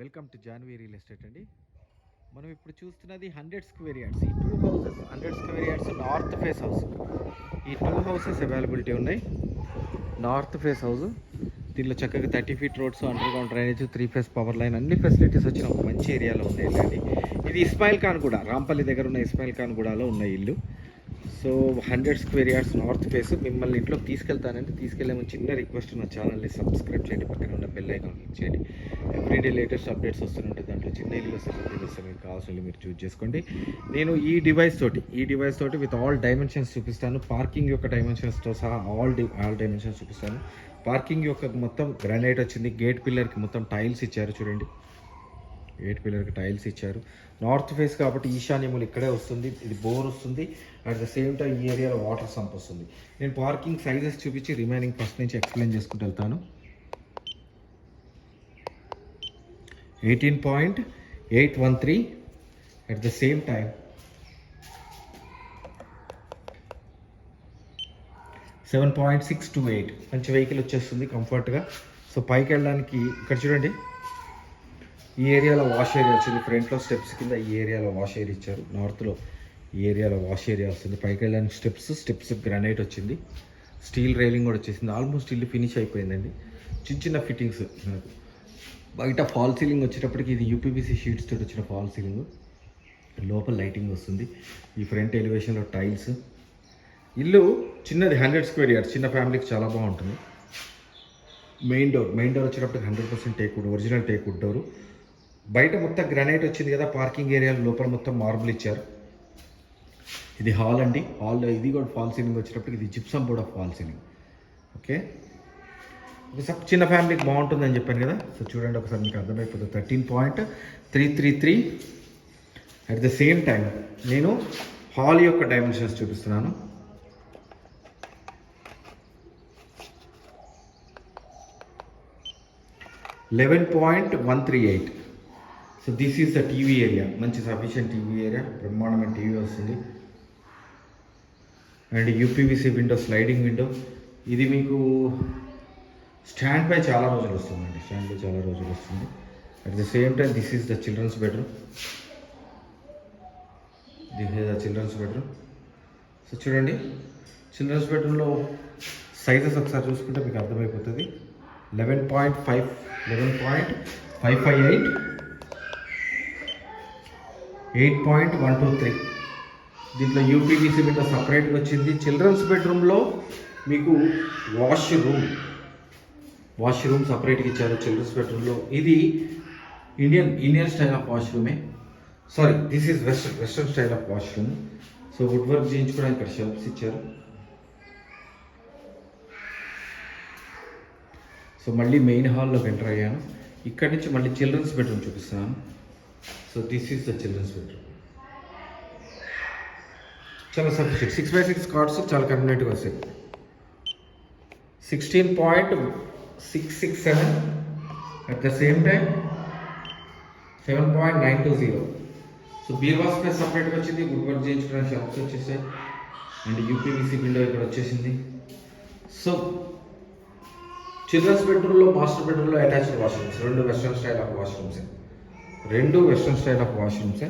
Welcome to Janvi real estate అండి. మనం ఇప్పుడు చూస్తున్నది హండ్రెడ్ స్క్వేర్ యార్డ్స్. ఈ two houses hundred square yards north face house. ఈ టూ హౌసెస్ అవైలబిలిటీ ఉన్నాయి. North face house. దీనిలో చక్కగా thirty feet roads underground drainage three phase power line అన్ని ఫెసిలిటీస్ వచ్చిన ఒక మంచి ఏరియాలో ఉంది అండి. ఇది ఇస్మాయిల్ ఖాన్ కూడా రాంపల్లి దగ్గర ఉన్న ఇస్మాయిల్ ఖాన్ కూడాలో ఉన్న ఇల్లు. So hundred square yards north face మిమ్మల్ని ఇంట్లో తీసుకెళ్తానండి తీసుకెళ్ళే ముందు చిన్న రిక్వెస్ట్ నా ఛానల్ని సబ్స్క్రైబ్ చేయండి పక్కన ఉన్న బెల్ ఐకాన్ క్లిక్ చేయండి. ఎవ్రీడే లేటెస్ట్ అప్డేట్స్ వస్తుంటాయి దాంట్లో చిన్న ఇల్లు వస్తే వస్తే మీకు కావాల్సిన మీరు చూస్ చేసుకోండి. నేను ఈ డివైస్ తోటి ఈ డివైస్ తోటి విత్ ఆల్ డైమెన్షన్స్ చూపిస్తాను. పార్కింగ్ యొక్క డైమెన్షన్స్తో సహా ఆల్ డి ఆల్ డైమెన్షన్స్ చూపిస్తాను. పార్కింగ్ యొక్క మొత్తం గ్రానైట్ వచ్చింది గేట్ పిల్లర్కి మొత్తం టైల్స్ ఇచ్చారు చూడండి. ఎయిట్ పిల్లర్కి టైల్స్ ఇచ్చారు. నార్త్ ఫేస్ కాబట్టి ఈశాన్యములు ఇక్కడే వస్తుంది. ఇది బోర్ వస్తుంది. అట్ ద సేమ్ టైం ఈ ఏరియాలో వాటర్ సంప్ వస్తుంది. నేను పార్కింగ్ సైజెస్ చూపించి రిమైనింగ్ ఫస్ట్ నుంచి ఎక్స్ప్లెయిన్ చేసుకుంటూ వెళ్తాను. Eighteen point eight one three at the same time seven point six two eight మంచి వెహికల్ వచ్చేస్తుంది కంఫర్ట్గా సో పైకి వెళ్ళడానికి ఇక్కడ చూడండి. ఈ ఏరియాలో వాష్ ఏరియా వచ్చింది. ఫ్రంట్లో స్టెప్స్ కింద ఈ ఏరియాలో వాష్ ఏరియా ఇచ్చారు. నార్త్లో ఈ ఏరియాలో వాష్ ఏరియా వస్తుంది. పైకి వెళ్ళడానికి స్టెప్స్ స్టెప్స్ గ్రానైట్ వచ్చింది. స్టీల్ రైలింగ్ కూడా వచ్చేసింది. ఆల్మోస్ట్ ఇల్లు ఫినిష్ అయిపోయిందండి. చిన్న చిన్న ఫిట్టింగ్స్ మనకు బయట ఫాల్ సీలింగ్ వచ్చేటప్పటికి ఇది యూపీబీసీ షీట్స్ తోటి వచ్చిన ఫాల్ సీలింగ్. లోపల లైటింగ్ వస్తుంది. ఈ ఫ్రంట్ ఎలివేషన్లో టైల్స్. ఇల్లు చిన్నది హండ్రెడ్ స్క్వేర్ యార్డ్. చిన్న ఫ్యామిలీకి చాలా బాగుంటుంది. మెయిన్ డోర్ మెయిన్ డోర్ వచ్చేటప్పటికి hundred percent teak wood original teak wood door. బయట మొత్తం గ్రానైట్ వచ్చింది కదా పార్కింగ్ ఏరియా లోపల మొత్తం మార్బుల్ ఇచ్చారు. ఇది హాల్ అండి. హాల్ ఇది కూడా ఫాల్ సీలింగ్ వచ్చేటప్పటికి ఇది జిప్సమ్ కూడా ఫాల్ సీలింగ్. ఓకే. ఇది సబ్ చిన్న ఫ్యామిలీకి బాగుంటుందని చెప్పాను కదా. సో చూడండి ఒకసారి మీకు అర్థమైపోతుంది. Thirteen point three three three at the same time నేను హాల్ యొక్క డైమెన్షన్స్ చూపిస్తున్నాను. Eleven point one three eight. So this is the TV area మంచి సఫిషియంట్ టీవీ ఏరియా బ్రహ్మాండమైన టీవీ వస్తుంది. And U P V C window sliding window ఇది మీకు stand పై చాలా రోజులు వస్తుందండి. స్టాండ్ పై చాలా రోజులు వస్తుంది. At the same time this is the children's bedroom this is the children's bedroom so చూడండి. చిల్డ్రన్స్ బెడ్రూమ్లో సైజెస్ ఒకసారి చూసుకుంటే మీకు అర్థమైపోతుంది. Eleven point five eleven point five five eight eight point one two three. దీంట్లో యూపీటీసీ బిడ్డ సపరేట్గా వచ్చింది. చిల్డ్రన్స్ బెడ్రూమ్లో మీకు వాష్రూమ్ వాష్రూమ్ సపరేట్గా ఇచ్చారు చిల్డ్రన్స్ బెడ్రూమ్లో. ఇది Indian Indian style of వాష్రూమే. Sorry this is west western style of washroom. So wood work చేయించుకోవడానికి ఇక్కడ షెల్ఫ్స్ ఇచ్చారు. సో మళ్ళీ మెయిన్ హాల్లోకి ఎంటర్ అయ్యాను. ఇక్కడి నుంచి మళ్ళీ చిల్డ్రన్స్ బెడ్రూమ్ చూపిస్తున్నాను so this is the children's bedroom చాలా sufficient six by six cards చాలా కన్వీనియంట్గా వస్తాయి. Sixteen point six six seven at the same time seven point nine two zero so బీర్వాస్ space సపరేట్గా వచ్చింది. వుడ్ వర్క్ చేయించుకోవడానికి shops వచ్చేసాయి. And U P V C window ఇక్కడ వచ్చేసింది. సో చిల్డ్రన్స్ బెడ్రూమ్లో మాస్టర్ బెడ్రూమ్లో అటాచ్డ్ వాష్రూమ్స్ రెండు వెస్ట్రన్ స్టైల్ ఆఫ్ వాష్రూమ్సే రెండు వెస్ట్రన్ స్టైల్ ఆఫ్ వాష్రూమ్స్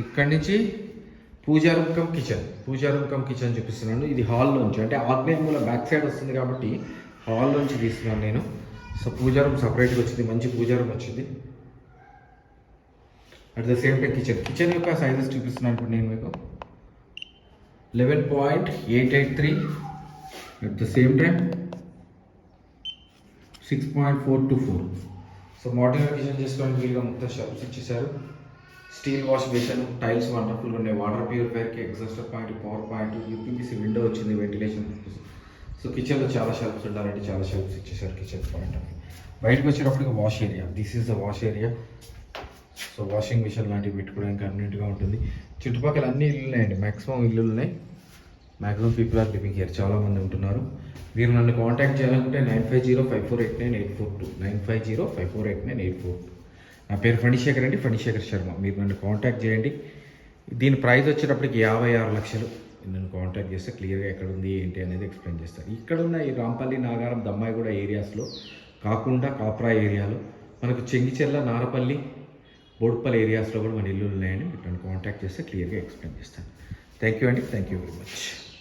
ఇక్కడి నుంచి puja cum kitchen puja cum kitchen చూపిస్తున్నాను. ఇది హాల్ నుంచి. అంటే ఆగ్నేయ మూల బ్యాక్ సైడ్ వస్తుంది కాబట్టి హాల్ నుంచి తీస్తున్నాను నేను. సో పూజారూమ్ సపరేట్గా వచ్చింది. మంచి పూజారూమ్ వచ్చింది. At the same time kitchen kitchen యొక్క సైజెస్ చూపిస్తున్నాను ఇప్పుడు నేను మీకు. Eleven point eight eight three at the same time six point four two four so modern kitchen చేసుకోవడానికి వీలుగా మొత్తం షెల్ఫ్స్ ఇచ్చేసారు స్టీల్ వాష్ బేషన్ టైల్స్ వండర్ఫుల్గా ఉన్నాయి. Water ప్యూరిఫైర్కి exhauster point power point U P V C window వచ్చింది ventilation so కిచెన్లో చాలా shelves ఉండాలంటే చాలా షెల్ఫ్స్ ఇచ్చేసారు కిచెన్ పాయింట్ అని. బయటకు వచ్చేటప్పటికి wash area this is the wash area so washing machine లాంటివి పెట్టుకోవడానికి కన్వీనియంట్గా ఉంటుంది. చుట్టుపక్కల అన్ని ఇల్లు ఉన్నాయండి. మ్యాక్సిమం ఇల్లు ఉన్నాయి. Maximum people are living here చాలామంది ఉంటున్నారు. మీరు నన్ను కాంటాక్ట్ చేయాలనుకుంటే nine five zero five four eight nine eight four two nine five zero five four eight nine eight four two నా పేరు ఫణిశేఖర్ అండి. ఫణిశేఖర్ శర్మ. మీరు నన్ను కాంటాక్ట్ చేయండి. దీని ప్రైస్ వచ్చేటప్పటికి యాభై ఆరు లక్షలు. నన్ను కాంటాక్ట్ చేస్తే క్లియర్గా ఎక్కడ ఉంది ఏంటి అనేది ఎక్స్ప్లెయిన్ చేస్తాను ఇక్కడ ఉన్న ఈ రాంపల్లి నాగారం దమ్మాయిగూడ ఏరియాస్లో కాకుండా కాప్రా ఏరియాలో మనకు చెంగిచెర్ల నారపల్లి బోడుపల్లి ఏరియాస్లో కూడా మన ఇల్లు ఉన్నాయని మీరు నన్ను కాంటాక్ట్ చేస్తే క్లియర్గా ఎక్స్ప్లెయిన్ చేస్తాను. థ్యాంక్ యూ అండి. Thank you very much